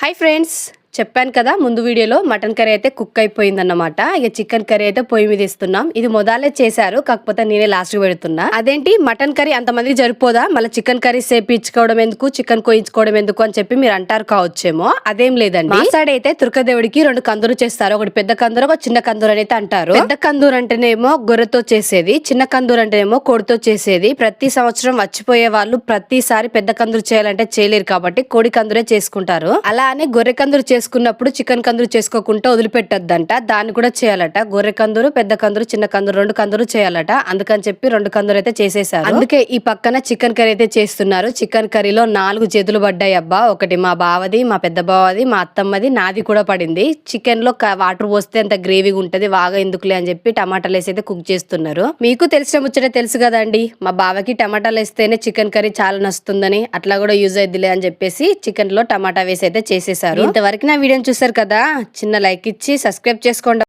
Hi friends, చెప్పాను కదా ముందు వీడియోలో మటన్ కర్రీ అయితే కుక్ అయిపోయిందన్నమాట. ఇక చికెన్ కర్రీ అయితే పొయ్యి మీద ఇస్తున్నాం ఇది మొదలే చేశారు కాకపోతే నేనే లాస్ట్ పెడుతున్నా. అదేంటి మటన్ కర్రీ అంతమందికి జరిపోదా మళ్ళీ చికెన్ కర్రీ సేపించుకోవడం ఎందుకు చికెన్ కోయించుకోవడం ఎందుకు అని చెప్పి మీరు అంటారు కావచ్చేమో. అదేం లేదండి. మా సైడ్ అయితే తుర్కదేవుడికి రెండు కందులు చేస్తారు. ఒకటి పెద్ద కందూరు ఒక చిన్న కందూరు అని అయితే అంటారు. పెద్ద కందూరు అంటేనేమో గొర్రెతో చేసేది చిన్న కందూరు అంటేనేమో కోడితో చేసేది. ప్రతి సంవత్సరం వచ్చిపోయే వాళ్ళు ప్రతిసారి పెద్ద కందూరు చేయాలంటే చేయలేరు కాబట్టి కోడి కందురే చేసుకుంటారు. అలా అని గొర్రె కందూరు చేసుకున్నప్పుడు చికెన్ కందూరు చేసుకోకుండా వదిలిపెట్టొద్దంట. దాన్ని కూడా చేయాలట. గొర్రె కందూరు పెద్ద కందూరు చిన్న కందూరు రెండు కందూరు చేయాలట. అందుకని చెప్పి రెండు కందూరు అయితే చేసేసారు అందుకే ఈ పక్కన చికెన్ కర్రీ అయితే చేస్తున్నారు. చికెన్ కర్రీలో నాలుగు చేతులు పడ్డాయి అబ్బా. ఒకటి మా బావది మా పెద్ద బావది మా అత్తమ్మది నాది కూడా పడింది. చికెన్లో వాటర్ పోస్తే అంత గ్రేవీగా ఉంటది. బాగా ఎందుకులే అని చెప్పి టమాటాలు వేసి అయితే కుక్ చేస్తున్నారు. మీకు తెలిసిన ముచ్చట తెలుసు కదండి. మా బావకి టమాటాలు వేస్తేనే చికెన్ కర్రీ చాలా నచ్చుతుందని అట్లా కూడా యూజ్ అయిద్దిలే అని చెప్పేసి చికెన్లో టమాటా వేసి అయితే చేసేసారు ఇంతవరకు నా వీడియోని చూసారు కదా చిన్న లైక్ ఇచ్చి సబ్స్క్రైబ్ చేసుకోండి.